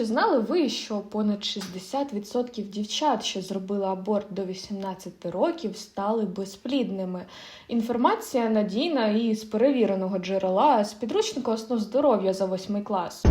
чи знали ви, що понад 60% дівчат, що зробили аборт до 18 років, стали безплідними? Інформація надійна і з перевіреного джерела з підручника основ здоров'я за 8 клас.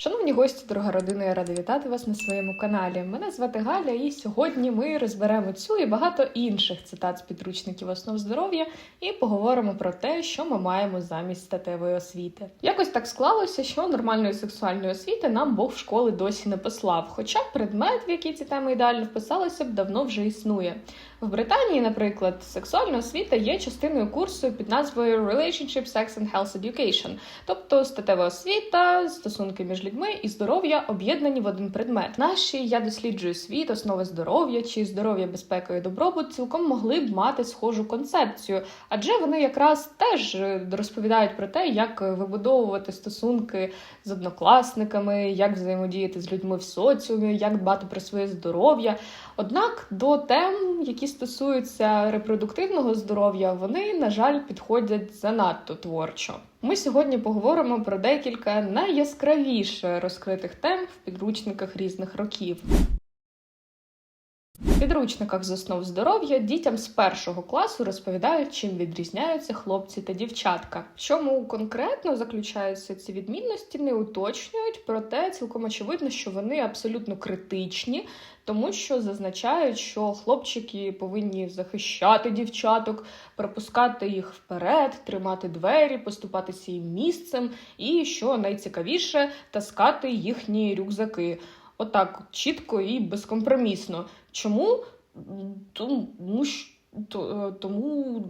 Шановні гості, дорога родина, я рада вітати вас на своєму каналі. Мене звати Галя, і сьогодні ми розберемо цю і багато інших цитат з підручників основ здоров'я і поговоримо про те, що ми маємо замість статевої освіти. Якось так склалося, що нормальної сексуальної освіти нам Бог в школи досі не послав. Хоча предмет, в який ці теми ідеально вписалися б, давно вже існує. В Британії, наприклад, сексуальна освіта є частиною курсу під назвою Relationship, Sex and Health Education, тобто статева освіта, стосунки між людьми і здоров'я об'єднані в один предмет. Наші я досліджую світ, основи здоров'я чи здоров'я, безпека і добробут цілком могли б мати схожу концепцію, адже вони якраз теж розповідають про те, як вибудовувати стосунки з однокласниками, як взаємодіяти з людьми в соціумі, як дбати про своє здоров'я. Однак до тем, які стосуються репродуктивного здоров'я, вони, на жаль, підходять занадто творчо. Ми сьогодні поговоримо про декілька найяскравіше розкритих тем в підручниках різних років. В підручниках з основ здоров'я дітям з першого класу розповідають, чим відрізняються хлопці та дівчатка. В чому конкретно заключаються ці відмінності, не уточнюють, проте цілком очевидно, що вони абсолютно критичні, тому що зазначають, що хлопчики повинні захищати дівчаток, пропускати їх вперед, тримати двері, поступатися їм місцем, і що найцікавіше, таскати їхні рюкзаки. Отак чітко і безкомпромісно. Чому? Тому тому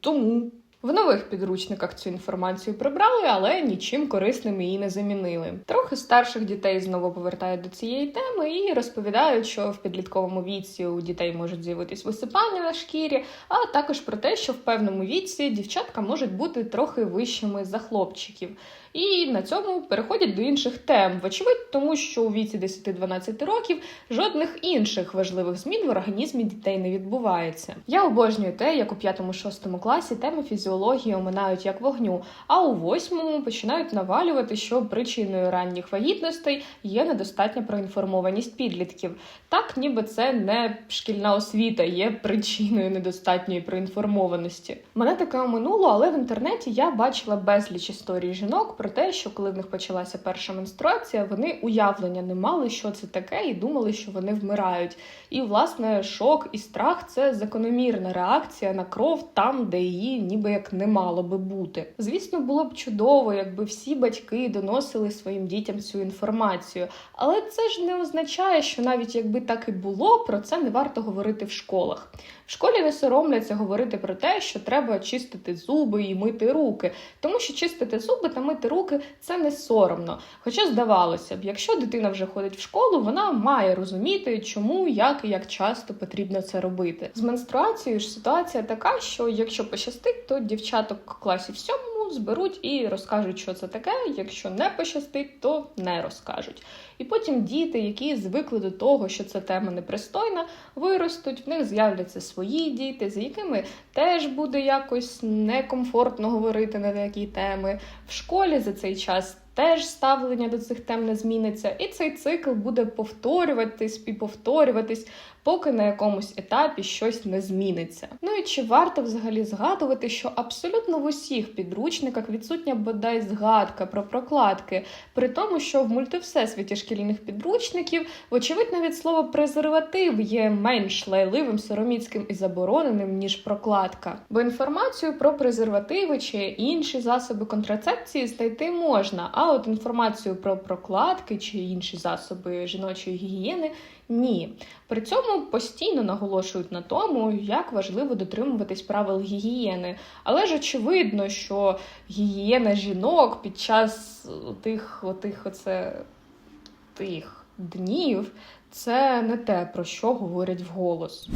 тому. В нових підручниках цю інформацію прибрали, але нічим корисним її не замінили. Трохи старших дітей знову повертають до цієї теми і розповідають, що в підлітковому віці у дітей можуть з'явитись висипання на шкірі, а також про те, що в певному віці дівчатка можуть бути трохи вищими за хлопчиків. І на цьому переходять до інших тем. Вочевидь, тому що у віці 10-12 років жодних інших важливих змін в організмі дітей не відбувається. Я обожнюю те, як у 5-6 класі теми фізіології оминають як вогню, а у 8 починають навалювати, що причиною ранніх вагітностей є недостатня проінформованість підлітків. Так, ніби це не шкільна освіта є причиною недостатньої проінформованості. Мене таке оминуло, але в інтернеті я бачила безліч історій жінок про те, що коли в них почалася перша менструація, вони уявлення не мали, що це таке, і думали, що вони вмирають. І власне шок і страх це закономірна реакція на кров там, де її ніби як не мало би бути. Звісно, було б чудово, якби всі батьки доносили своїм дітям цю інформацію, але це ж не означає, що навіть якби так і було, про це не варто говорити в школах. В школі не соромляться говорити про те, що треба чистити зуби і мити руки, тому що чистити зуби та мити руки це не соромно. Хоча здавалося б, якщо дитина вже ходить в школу, вона має розуміти, чому, як і як часто потрібно це робити. З менструацією ж ситуація така, що якщо пощастить, то дівчаток класів сьомому зберуть і розкажуть, що це таке. Якщо не пощастить, то не розкажуть. І потім діти, які звикли до того, що ця тема непристойна, виростуть, в них з'являться свої діти, з якими теж буде якось некомфортно говорити на такі теми. В школі за цей час теж ставлення до цих тем не зміниться, і цей цикл буде повторюватись і повторюватись, поки на якомусь етапі щось не зміниться. Ну і чи варто взагалі згадувати, що абсолютно в усіх підручниках відсутня бодай згадка про прокладки, при тому, що в мультивсесвіті шкільних підручників, вочевидь, навіть слово презерватив є менш лайливим, сороміцьким і забороненим, ніж прокладка. Бо інформацію про презервативи чи інші засоби контрацепції знайти можна, а от інформацію про прокладки чи інші засоби жіночої гігієни ні. При цьому постійно наголошують на тому, як важливо дотримуватись правил гігієни. Але ж очевидно, що гігієна жінок під час тих, отих оце, тих днів це не те, про що говорять вголос.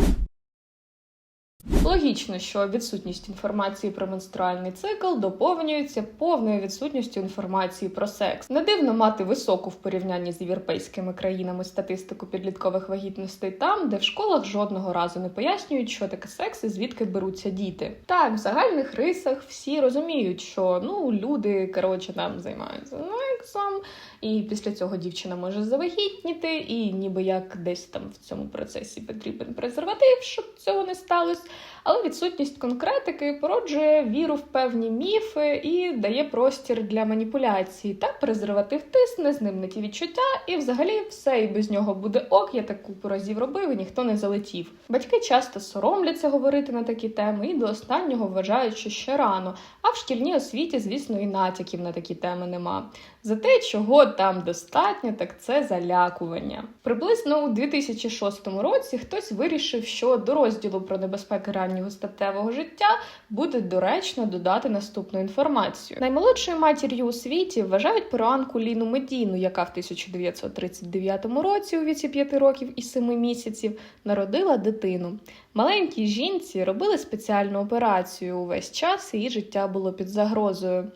Логічно, що відсутність інформації про менструальний цикл доповнюється повною відсутністю інформації про секс. Не дивно мати високу в порівнянні з європейськими країнами статистику підліткових вагітностей там, де в школах жодного разу не пояснюють, що таке секс і звідки беруться діти. Так, в загальних рисах всі розуміють, що ну люди коротше там займаються. Ну сексом, і після цього дівчина може завагітніти, і ніби як десь там в цьому процесі потрібен презерватив, щоб цього не сталося. Але відсутність конкретики породжує віру в певні міфи і дає простір для маніпуляцій. Так презерватив тисне, з ним не ті відчуття, і взагалі все і без нього буде ок. Я таку разів робив і ніхто не залетів. Батьки часто соромляться говорити на такі теми і до останнього вважають, що ще рано. А в шкільній освіті, звісно, і натяків на такі теми нема. За те, чого там достатньо, так це залякування. Приблизно у 2006 році хтось вирішив, що до розділу про небезпеки раннього статевого життя буде доречно додати наступну інформацію. Наймолодшою матір'ю у світі вважають перуанку Ліну Медіну, яка в 1939 році у віці 5 років і 7 місяців народила дитину. Маленькій жінці робили спеціальну операцію. Увесь час її життя було під загрозою.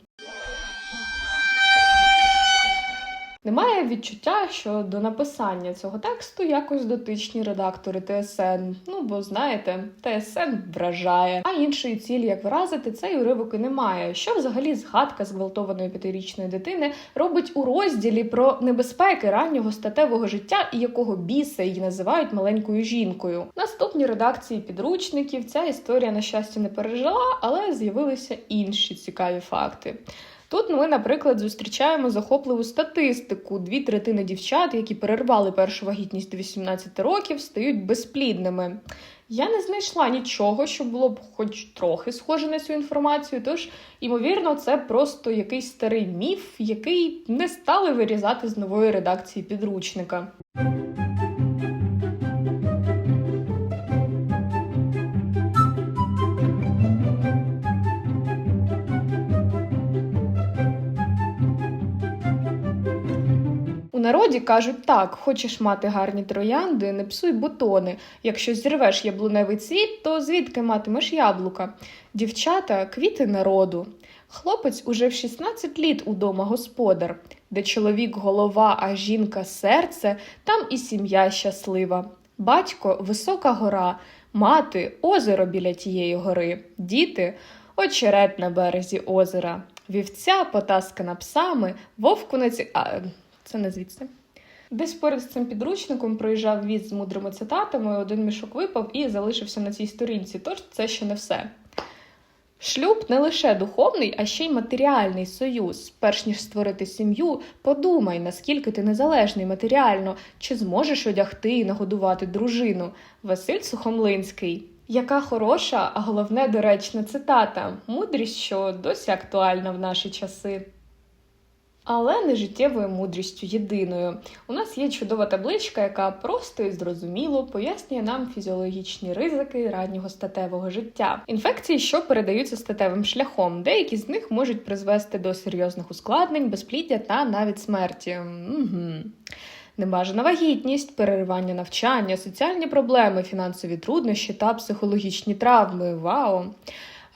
Немає відчуття, що до написання цього тексту якось дотичні редактори ТСН. Ну бо знаєте, ТСН вражає, а іншої цілі, як вразити, цей уривок і немає. Що взагалі згадка зґвалтованої п'ятирічної дитини робить у розділі про небезпеки раннього статевого життя і якого біса її називають маленькою жінкою? Наступні редакції підручників ця історія на щастя не пережила, але з'явилися інші цікаві факти. Тут ми, наприклад, зустрічаємо захопливу статистику: дві третини дівчат, які перервали першу вагітність до 18 років, стають безплідними. Я не знайшла нічого, що було б хоч трохи схоже на цю інформацію. Тож, ймовірно, це просто якийсь старий міф, який не стали вирізати з нової редакції підручника. Народі кажуть так: хочеш мати гарні троянди, не псуй бутони. Якщо зірвеш яблуневий цвіт, то звідки матимеш яблука? Дівчата квіти народу. Хлопець уже в 16 літ удома господар, де чоловік голова, а жінка серце, там і сім'я щаслива. Батько висока гора, мати озеро біля тієї гори, діти очерет на березі озера, вівця потаскана псами, вовку на ці... а, це не звідси. Десь поряд з цим підручником проїжджав віз з мудрими цитатами, один мішок випав і залишився на цій сторінці. Тож це ще не все. Шлюб не лише духовний, а ще й матеріальний союз. Перш ніж створити сім'ю, подумай, наскільки ти незалежний матеріально, чи зможеш одягти і нагодувати дружину. Василь Сухомлинський. Яка хороша, а головне доречна цитата. Мудрість, що досі актуальна в наші часи. Але не життєвою мудрістю єдиною. У нас є чудова табличка, яка просто і зрозуміло пояснює нам фізіологічні ризики раннього статевого життя. Інфекції, що передаються статевим шляхом, деякі з них можуть призвести до серйозних ускладнень, безпліддя та навіть смерті. Угу. Небажана вагітність, переривання навчання, соціальні проблеми, фінансові труднощі та психологічні травми. Вау!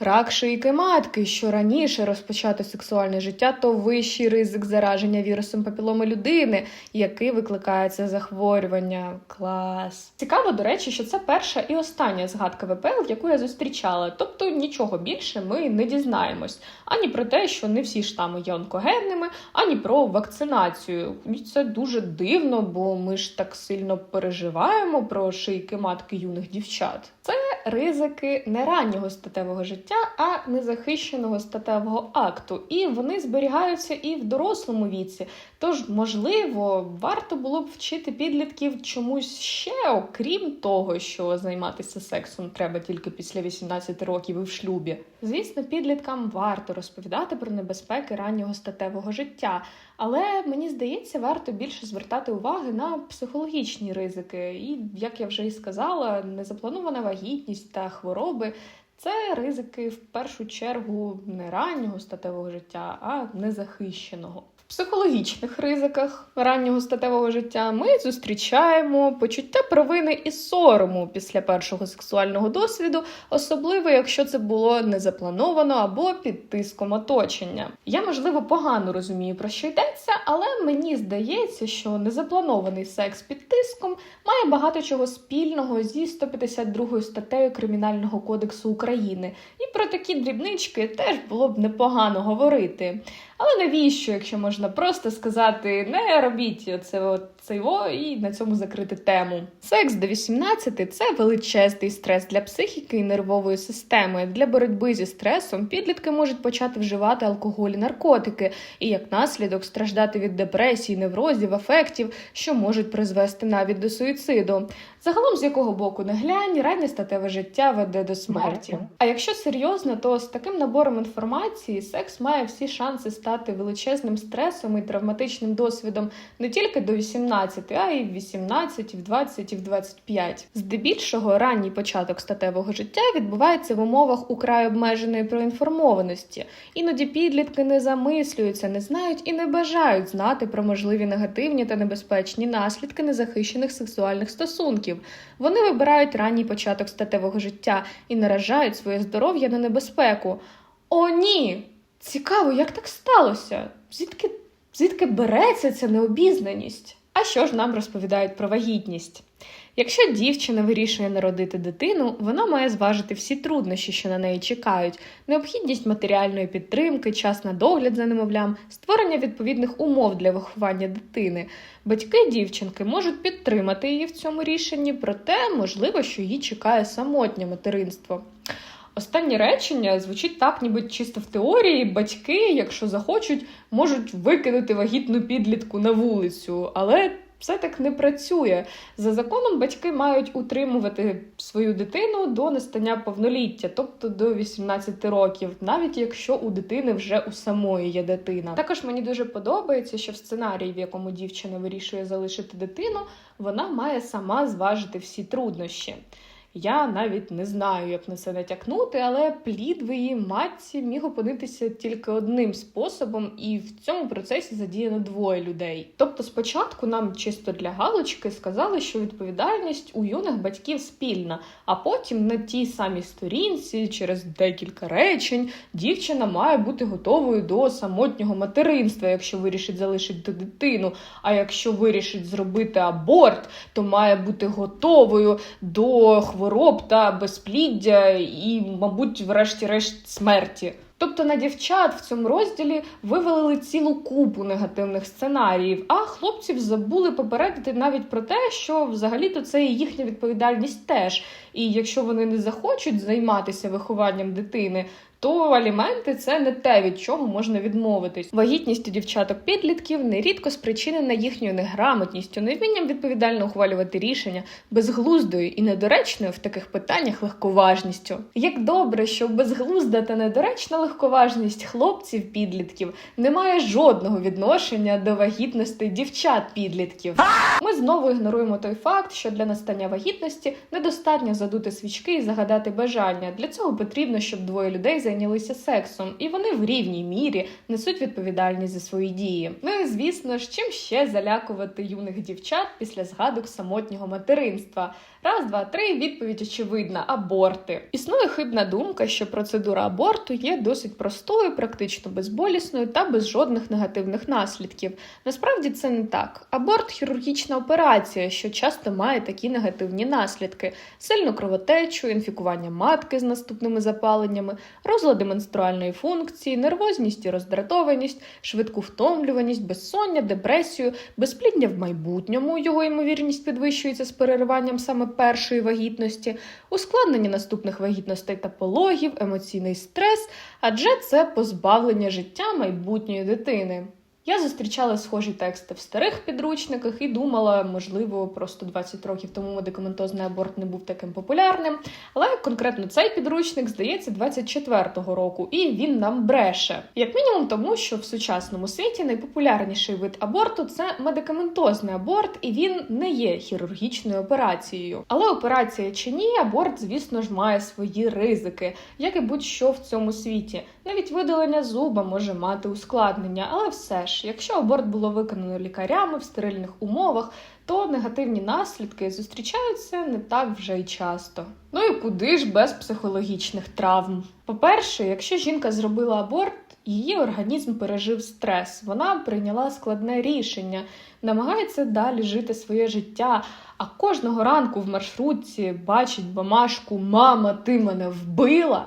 Рак шийки матки, що раніше розпочати сексуальне життя, то вищий ризик зараження вірусом папіломи людини, який викликає це захворювання. Клас. Цікаво, до речі, що це перша і остання згадка ВПЛ, яку я зустрічала. Тобто нічого більше ми не дізнаємось ані про те, що не всі штами є онкогенними, ані про вакцинацію. Це дуже дивно, бо ми ж так сильно переживаємо про шийки матки юних дівчат. Це ризики не раннього статевого життя, а незахищеного статевого акту. І вони зберігаються і в дорослому віці. Тож, можливо, варто було б вчити підлітків чомусь ще, окрім того, що займатися сексом треба тільки після 18 років і в шлюбі. Звісно, підліткам варто розповідати про небезпеки раннього статевого життя. Але мені здається, варто більше звертати уваги на психологічні ризики. І, як я вже і сказала, незапланована вагітність та хвороби це ризики в першу чергу не раннього статевого життя, а незахищеного. Психологічних ризиках раннього статевого життя ми зустрічаємо почуття провини і сорому після першого сексуального досвіду, особливо якщо це було незаплановано або під тиском оточення. Я можливо погано розумію про що йдеться, але мені здається, що незапланований секс під тиском має багато чого спільного зі 152 статтею Кримінального кодексу України, і про такі дрібнички теж було б непогано говорити. Але навіщо, якщо можна можна просто сказати не робіть це от і на цьому закрити тему. Секс до 18 – це величезний стрес для психіки і нервової системи. Для боротьби зі стресом підлітки можуть почати вживати алкоголь і наркотики, і як наслідок страждати від депресії, неврозів, афектів, що можуть призвести навіть до суїциду. Загалом, з якого боку не глянь, раннє статеве життя веде до смерті. А якщо серйозно, то з таким набором інформації секс має всі шанси стати величезним стресом і травматичним досвідом не тільки до 18, а й в 18, і в 20, і в 25. Здебільшого ранній початок статевого життя відбувається в умовах украй обмеженої проінформованості. Іноді підлітки не замислюються, не знають і не бажають знати про можливі негативні та небезпечні наслідки незахищених сексуальних стосунків. Вони вибирають ранній початок статевого життя і наражають своє здоров'я на небезпеку. О, ні! Цікаво, як так сталося? Звідки, звідки береться ця необізнаність? А що ж нам розповідають про вагітність? Якщо дівчина вирішує народити дитину, вона має зважити всі труднощі, що на неї чекають: необхідність матеріальної підтримки, час на догляд за немовлям, створення відповідних умов для виховання дитини. Батьки дівчинки можуть підтримати її в цьому рішенні, проте можливо, що її чекає самотнє материнство. Останнє речення звучить так, ніби чисто в теорії. Батьки, якщо захочуть, можуть викинути вагітну підлітку на вулицю, але все так не працює. За законом батьки мають утримувати свою дитину до настання повноліття, тобто до 18 років, навіть якщо у дитини вже у самої є дитина. Також мені дуже подобається, що в сценарії, в якому дівчина вирішує залишити дитину, вона має сама зважити всі труднощі. Я навіть не знаю, як на це натякнути, але плід в її матці міг опинитися тільки одним способом, і в цьому процесі задіяно двоє людей. Тобто, спочатку нам чисто для галочки сказали, що відповідальність у юних батьків спільна, а потім на тій самій сторінці, через декілька речень, дівчина має бути готовою до самотнього материнства, якщо вирішить залишити дитину. А якщо вирішить зробити аборт, то має бути готовою до хвороб та безпліддя і, мабуть, врешті-решт смерті. Тобто на дівчат в цьому розділі вивели цілу купу негативних сценаріїв, а хлопців забули попередити навіть про те, що взагалі-то це і їхня відповідальність теж. І якщо вони не захочуть займатися вихованням дитини, то аліменти це не те, від чого можна відмовитись. Вагітність у дівчаток-підлітків нерідко спричинена їхньою неграмотністю, невмінням відповідально ухвалювати рішення, безглуздою і недоречною в таких питаннях легковажністю. Як добре, що безглузда та недоречна легковажність хлопців-підлітків не має жодного відношення до вагітності дівчат-підлітків. Ми знову ігноруємо той факт, що для настання вагітності недостатньо задути свічки і загадати бажання. Для цього потрібно, щоб двоє людей зайнялися сексом, і вони в рівній мірі несуть відповідальність за свої дії. Ну і звісно ж, чим ще залякувати юних дівчат після згадок самотнього материнства. Раз, два, три. Відповідь очевидна: аборти. Існує хибна думка, що процедура аборту є досить простою, практично безболісною та без жодних негативних наслідків. Насправді це не так. Аборт хірургічна операція, що часто має такі негативні наслідки: сильну кровотечу, інфікування матки з наступними запаленнями, розлади менструальної функції, нервозність і роздратованість, швидку втомлюваність, безсоння, депресію, безплідня в майбутньому його ймовірність підвищується з перериванням саме першої вагітності, ускладнення наступних вагітностей та пологів, емоційний стрес, адже це позбавлення життя майбутньої дитини. Я зустрічала схожі тексти в старих підручниках і думала, можливо, просто 20 років тому медикаментозний аборт не був таким популярним. Але конкретно цей підручник здається 24-го року, і він нам бреше. Як мінімум, тому що в сучасному світі найпопулярніший вид аборту це медикаментозний аборт, і він не є хірургічною операцією. Але операція чи ні, аборт, звісно ж, має свої ризики, як і будь-що в цьому світі. Навіть видалення зуба може мати ускладнення, але все ж, якщо аборт було виконано лікарями в стерильних умовах, то негативні наслідки зустрічаються не так вже й часто. Ну і куди ж без психологічних травм? По-перше, якщо жінка зробила аборт, її організм пережив стрес, вона прийняла складне рішення, намагається далі жити своє життя. А кожного ранку в маршрутці бачить бамашку Мама, ти мене вбила.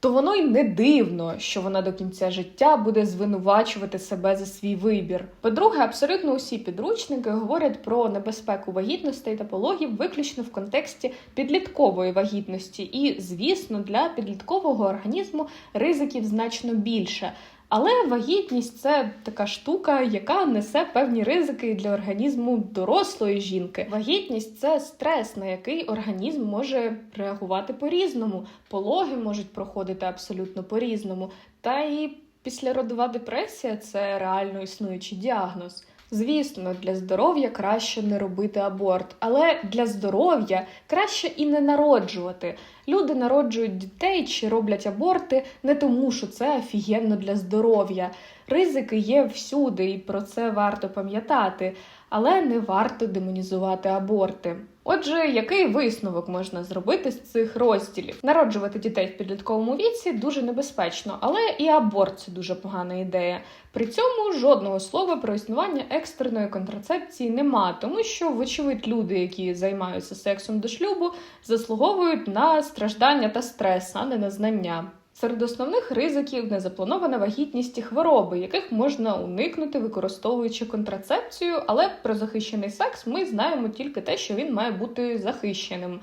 То воно й не дивно, що вона до кінця життя буде звинувачувати себе за свій вибір. По-друге, абсолютно усі підручники говорять про небезпеку вагітностей та пологів виключно в контексті підліткової вагітності, і, звісно, для підліткового організму ризиків значно більше. Але вагітність це така штука, яка несе певні ризики для організму дорослої жінки. Вагітність це стрес, на який організм може реагувати по-різному. Пологи можуть проходити абсолютно по-різному. Та і післяродова депресія це реально існуючий діагноз. Звісно, для здоров'я краще не робити аборт, але для здоров'я краще і не народжувати. Люди народжують дітей чи роблять аборти не тому, що це офігенно для здоров'я. Ризики є всюди, і про це варто пам'ятати, але не варто демонізувати аборти. Отже, який висновок можна зробити з цих розділів? Народжувати дітей в підлітковому віці дуже небезпечно, але і аборт це дуже погана ідея. При цьому жодного слова про існування екстреної контрацепції нема, тому що, вочевидь, люди, які займаються сексом до шлюбу, заслуговують на страждання та стрес, а не на знання. Серед основних ризиків незапланована вагітність і хвороби, яких можна уникнути, використовуючи контрацепцію, але про захищений секс ми знаємо тільки те, що він має бути захищеним.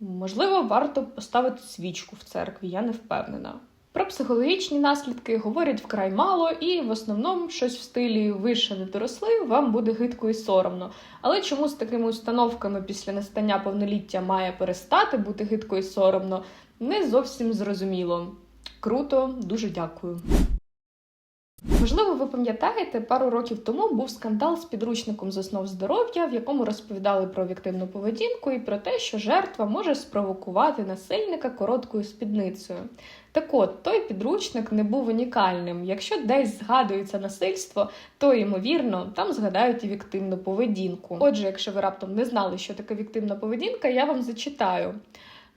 Можливо, варто поставити свічку в церкві, я не впевнена. Про психологічні наслідки говорять вкрай мало, і в основному щось в стилі ви ще не доросли, вам буде гидко і соромно. Але чому з такими установками після настання повноліття має перестати бути гидко і соромно, не зовсім зрозуміло. Круто, дуже дякую. Можливо, ви пам'ятаєте, пару років тому був скандал з підручником з основ здоров'я, в якому розповідали про об'єктивну поведінку і про те, що жертва може спровокувати насильника короткою спідницею. Так от, той підручник не був унікальним. Якщо десь згадується насильство, то ймовірно там згадають і віктивну поведінку. Отже, якщо ви раптом не знали, що таке віктивна поведінка, я вам зачитаю.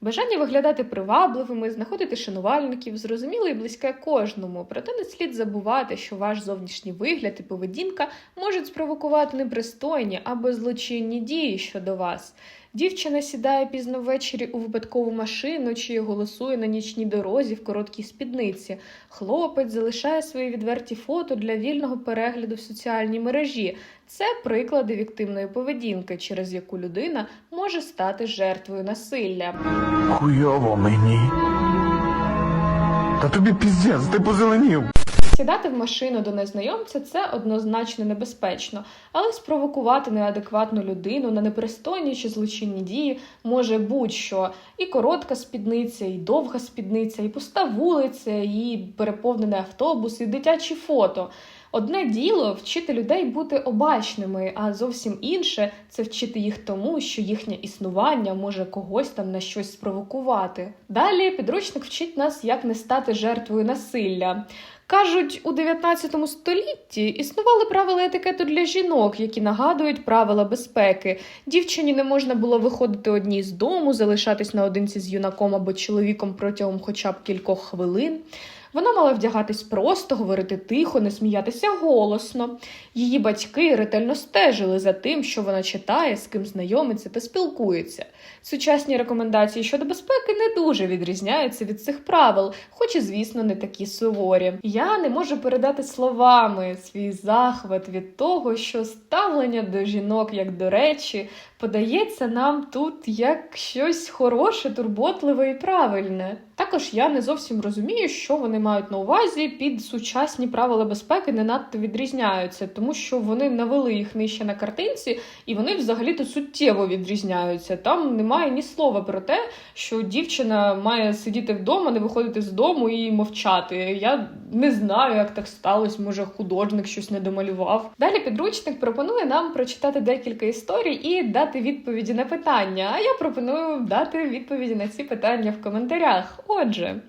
Бажання виглядати привабливими, знаходити шанувальників, зрозуміло і близьке кожному. Проте не слід забувати, що ваш зовнішній вигляд і поведінка можуть спровокувати непристойні або злочинні дії щодо вас. Дівчина сідає пізно ввечері у випадкову машину чи голосує на нічній дорозі в короткій спідниці. Хлопець залишає свої відверті фото для вільного перегляду в соціальній мережі. Це приклади віктивної поведінки, через яку людина може стати жертвою насилля. Хуйово мені. Та тобі піздець, ти позеленів. Сідати в машину до незнайомця це однозначно небезпечно, але спровокувати неадекватну людину на непристойні чи злочинні дії може будь-що. І коротка спідниця, і довга спідниця, і пуста вулиця, і переповнений автобус, і дитячі фото. Одне діло вчити людей бути обачними, а зовсім інше це вчити їх тому, що їхнє існування може когось там на щось спровокувати. Далі підручник вчить нас, як не стати жертвою насилля. Кажуть, у 19 столітті існували правила етикету для жінок, які нагадують правила безпеки. Дівчині не можна було виходити одній з дому, залишатись наодинці з юнаком або чоловіком протягом хоча б кількох хвилин. Вона мала вдягатись просто, говорити тихо, не сміятися голосно. Її батьки ретельно стежили за тим, що вона читає, з ким знайомиться та спілкується. Сучасні рекомендації щодо безпеки не дуже відрізняються від цих правил, хоч і, звісно, не такі суворі. Я не можу передати словами свій захват від того, що ставлення до жінок як до речі подається нам тут як щось хороше, турботливе і правильне. Також я не зовсім розумію, що вони мають на увазі під сучасні правила безпеки не надто відрізняються, тому що вони навели їх нижче на картинці, і вони взагалі-то суттєво відрізняються. Там немає ні слова про те, що дівчина має сидіти вдома, не виходити з дому і мовчати. Я не знаю, як так сталося. Може, художник щось не домалював. Далі підручник пропонує нам прочитати декілька історій і дати відповіді на питання. А я пропоную дати відповіді на ці питання в коментарях. Отже.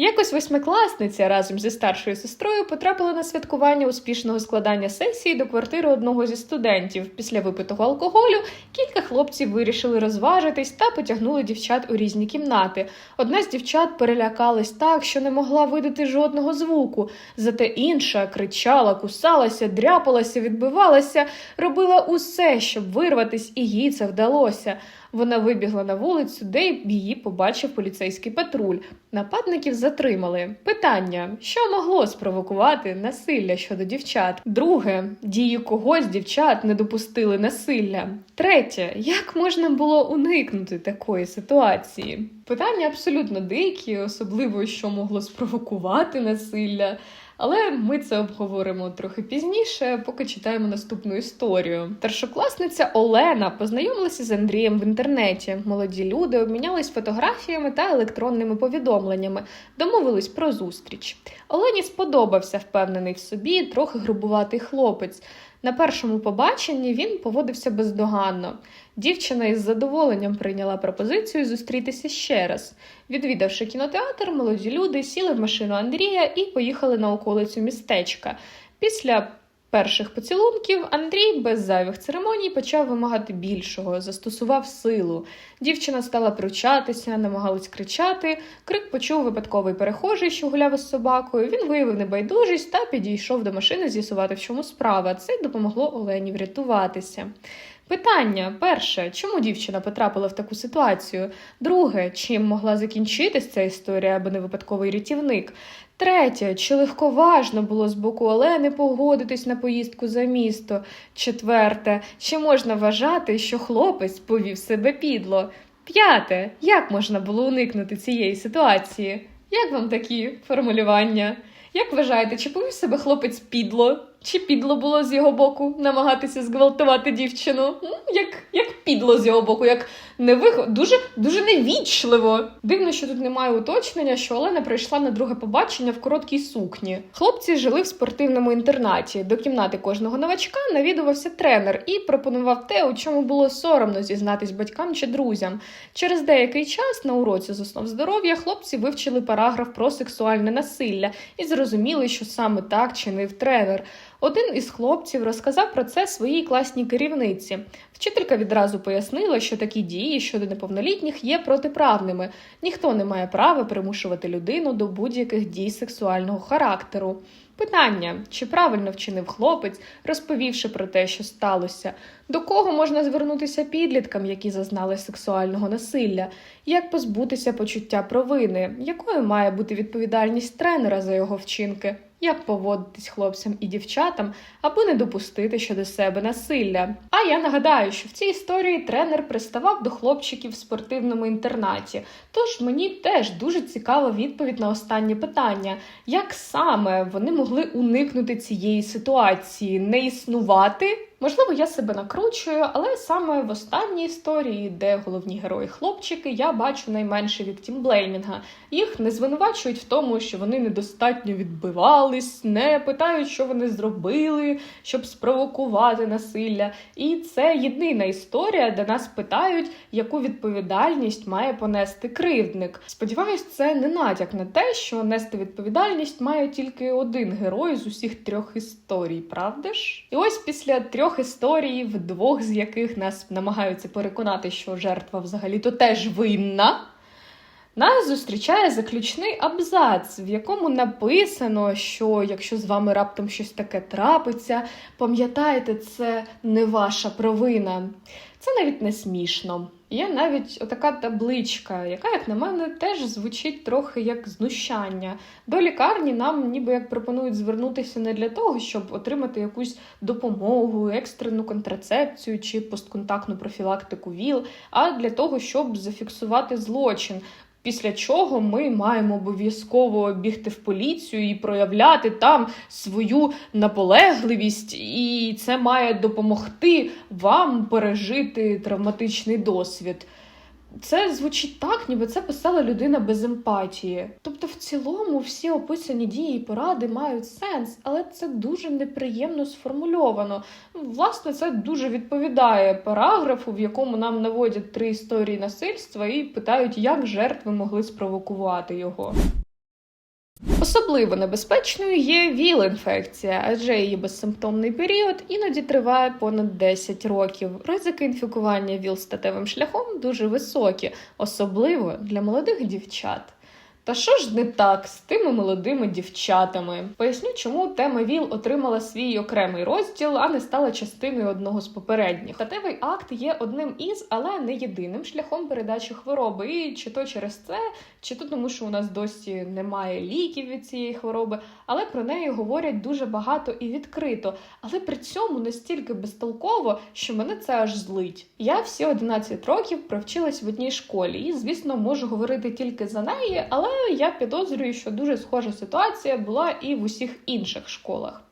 Якось восьмикласниця разом зі старшою сестрою потрапила на святкування успішного складання сесії до квартири одного зі студентів. Після випитого алкоголю кілька хлопців вирішили розважитись та потягнули дівчат у різні кімнати. Одна з дівчат перелякалась так, що не могла видати жодного звуку. Зате інша кричала, кусалася, дряпалася, відбивалася, робила усе, щоб вирватись, і їй це вдалося. Вона вибігла на вулицю, де її побачив поліцейський патруль. Нападників затримали. Питання: що могло спровокувати насилля щодо дівчат? Друге, дії когось дівчат не допустили насилля. Третє, як можна було уникнути такої ситуації? Питання абсолютно дикі, особливо що могло спровокувати насилля. Але ми це обговоримо трохи пізніше, поки читаємо наступну історію. Старшокласниця Олена познайомилася з Андрієм в інтернеті. Молоді люди обмінялись фотографіями та електронними повідомленнями, домовились про зустріч. Олені сподобався впевнений в собі, трохи грубуватий хлопець. На першому побаченні він поводився бездоганно. Дівчина із задоволенням прийняла пропозицію зустрітися ще раз. Відвідавши кінотеатр, молоді люди сіли в машину Андрія і поїхали на околицю містечка. Після перших поцілунків Андрій без зайвих церемоній почав вимагати більшого, застосував силу. Дівчина стала пручатися, намагалась кричати. Крик почув випадковий перехожий, що гуляв із собакою. Він виявив небайдужість та підійшов до машини з'ясувати, в чому справа. Це допомогло Олені врятуватися. Питання перше, чому дівчина потрапила в таку ситуацію? Друге, чим могла закінчитись ця історія або не випадковий рятівник? Третє, чи легковажно було з боку Олени погодитись на поїздку за місто? Четверте, чи можна вважати, що хлопець повів себе підло? П'яте, як можна було уникнути цієї ситуації? Як вам такі формулювання? Як вважаєте, чи повів себе хлопець підло? Чи підло було з його боку намагатися зґвалтувати дівчину? Як, як підло з його боку, як невих... дуже, дуже невічливо. Дивно, що тут немає уточнення, що Олена прийшла на друге побачення в короткій сукні. Хлопці жили в спортивному інтернаті. До кімнати кожного новачка навідувався тренер і пропонував те, у чому було соромно зізнатись батькам чи друзям. Через деякий час на уроці з основ здоров'я хлопці вивчили параграф про сексуальне насилля і зрозуміли, що саме так чинив тренер. Один із хлопців розказав про це своїй класній керівниці. Вчителька відразу пояснила, що такі дії щодо неповнолітніх є протиправними. Ніхто не має права примушувати людину до будь-яких дій сексуального характеру. Питання: чи правильно вчинив хлопець, розповівши про те, що сталося, до кого можна звернутися підліткам, які зазнали сексуального насилля, як позбутися почуття провини, якою має бути відповідальність тренера за його вчинки, як поводитись хлопцям і дівчатам, аби не допустити щодо себе насилля. А я нагадаю, що в цій історії тренер приставав до хлопчиків в спортивному інтернаті. Тож мені теж дуже цікава відповідь на останнє питання: як саме вони могли уникнути цієї ситуації, не існувати? Можливо, я себе накручую, але саме в останній історії, де головні герої хлопчики, я бачу найменше від тімблеймінга. Їх не звинувачують в тому, що вони недостатньо відбивались, не питають, що вони зробили, щоб спровокувати насилля. І це єдина історія, де нас питають, яку відповідальність має понести кривдник. Сподіваюсь, це не натяк на те, що нести відповідальність має тільки один герой з усіх трьох історій, правда ж? І ось після трьох історій, в двох з яких нас намагаються переконати, що жертва взагалі-то теж винна. Нас зустрічає заключний абзац, в якому написано, що якщо з вами раптом щось таке трапиться, пам'ятайте, це не ваша провина. Це навіть не смішно. Є навіть отака табличка, яка, як на мене, теж звучить трохи як знущання. До лікарні нам ніби як пропонують звернутися не для того, щоб отримати якусь допомогу, екстрену контрацепцію чи постконтактну профілактику ВІЛ, а для того, щоб зафіксувати злочин. Після чого ми маємо обов'язково бігти в поліцію і проявляти там свою наполегливість, і це має допомогти вам пережити травматичний досвід. Це звучить так, ніби це писала людина без емпатії. Тобто, в цілому, всі описані дії і поради мають сенс, але це дуже неприємно сформульовано. Власне, це дуже відповідає параграфу, в якому нам наводять три історії насильства і питають, як жертви могли спровокувати його. Особливо небезпечною є ВІЛ-інфекція, адже її безсимптомний період іноді триває понад 10 років. Ризики інфікування ВІЛ статевим шляхом дуже високі, особливо для молодих дівчат. Та що ж не так з тими молодими дівчатами? Поясню, чому тема ВІЛ отримала свій окремий розділ, а не стала частиною одного з попередніх. Статевий акт є одним із, але не єдиним шляхом передачі хвороби. І чи то через це, чи то тому, що у нас досі немає ліків від цієї хвороби, але про неї говорять дуже багато і відкрито. Але при цьому настільки безтолково, що мене це аж злить. Я всі 11 років провчилась в одній школі, і звісно можу говорити тільки за неї, але я підозрюю, що дуже схожа ситуація була і в усіх інших школах.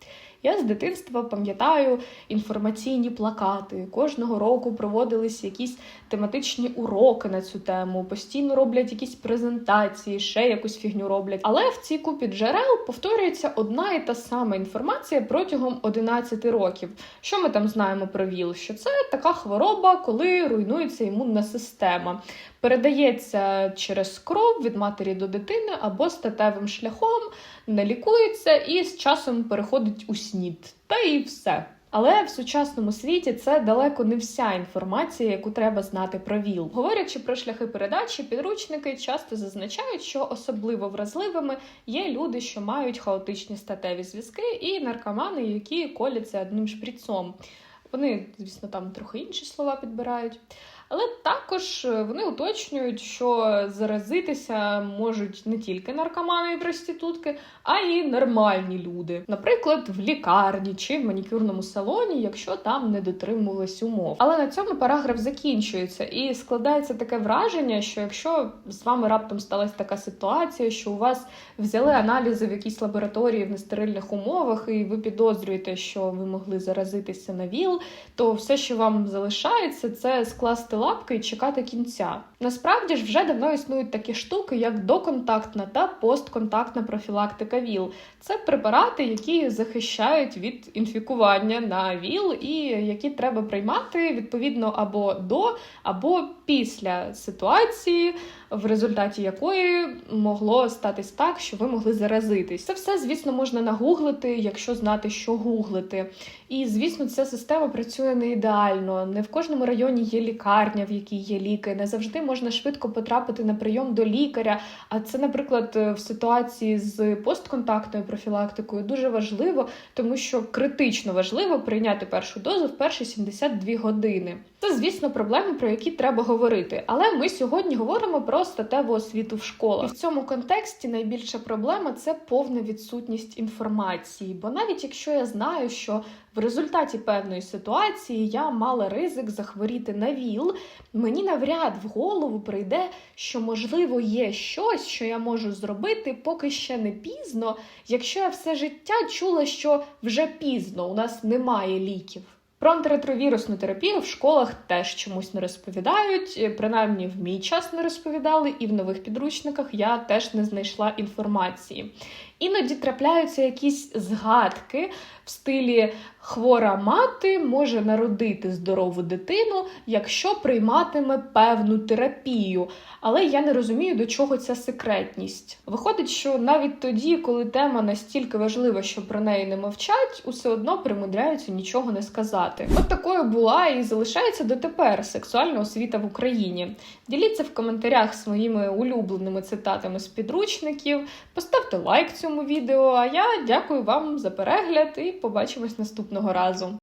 Я з дитинства пам'ятаю інформаційні плакати. Кожного року проводились якісь тематичні уроки на цю тему, постійно роблять якісь презентації, ще якусь фігню роблять. Але в цій купі джерел повторюється одна і та сама інформація протягом 11 років. Що ми там знаємо про ВІЛ? Що це така хвороба, коли руйнується імунна система. Передається через кров від матері до дитини або статевим шляхом, не лікується і з часом переходить у снід. Та і все. Але в сучасному світі це далеко не вся інформація, яку треба знати про ВІЛ. Говорячи про шляхи передачі, підручники часто зазначають, що особливо вразливими є люди, що мають хаотичні статеві зв'язки, і наркомани, які коляться одним шприцом. Вони, звісно, там трохи інші слова підбирають. Але також е, вони уточнюють, що заразитися можуть не тільки наркомани і проститутки, а й нормальні люди, наприклад, в лікарні чи в манікюрному салоні, якщо там не дотримувались умов. Але на цьому параграф закінчується, і складається таке враження, що якщо з вами раптом сталася така ситуація, що у вас взяли аналізи в якійсь лабораторії в нестерильних умовах, і ви підозрюєте, що ви могли заразитися на ВІЛ, то все, що вам залишається, це скласти лапки і чекати кінця. Насправді ж вже давно існують такі штуки, як доконтактна та постконтактна профілактика ВІЛ. Це препарати, які захищають від інфікування на ВІЛ, і які треба приймати відповідно або до, або після ситуації, в результаті якої могло статись так, що ви могли заразитись. Це все, звісно, можна нагуглити, якщо знати, що гуглити. І звісно, ця система працює не ідеально. Не в кожному районі є лікарня, в якій є ліки. Не завжди можна швидко потрапити на прийом до лікаря. А це, наприклад, в ситуації з постконтактною профілактикою дуже важливо, тому що критично важливо прийняти першу дозу в перші 72 години. Це, звісно, проблеми, про які треба говорити. Але ми сьогодні говоримо про статеву освіту в школах. І в цьому контексті найбільша проблема це повна відсутність інформації. Бо навіть якщо я знаю, що в результаті певної ситуації я мала ризик захворіти на ВІЛ, мені навряд в голову прийде, що можливо є щось, що я можу зробити, поки ще не пізно, якщо я все життя чула, що вже пізно у нас немає ліків. Про антиретровірусну терапію в школах теж чомусь не розповідають. Принаймні в мій час не розповідали, і в нових підручниках я теж не знайшла інформації. Іноді трапляються якісь згадки в стилі хвора мати може народити здорову дитину, якщо прийматиме певну терапію. Але я не розумію, до чого ця секретність. Виходить, що навіть тоді, коли тема настільки важлива, що про неї не мовчать, усе одно примудряються нічого не сказати. От такою була і залишається дотепер сексуальна освіта в Україні. Діліться в коментарях своїми улюбленими цитатами з підручників, поставте лайк цьому відео. А я дякую вам за перегляд і побачимось наступного разу.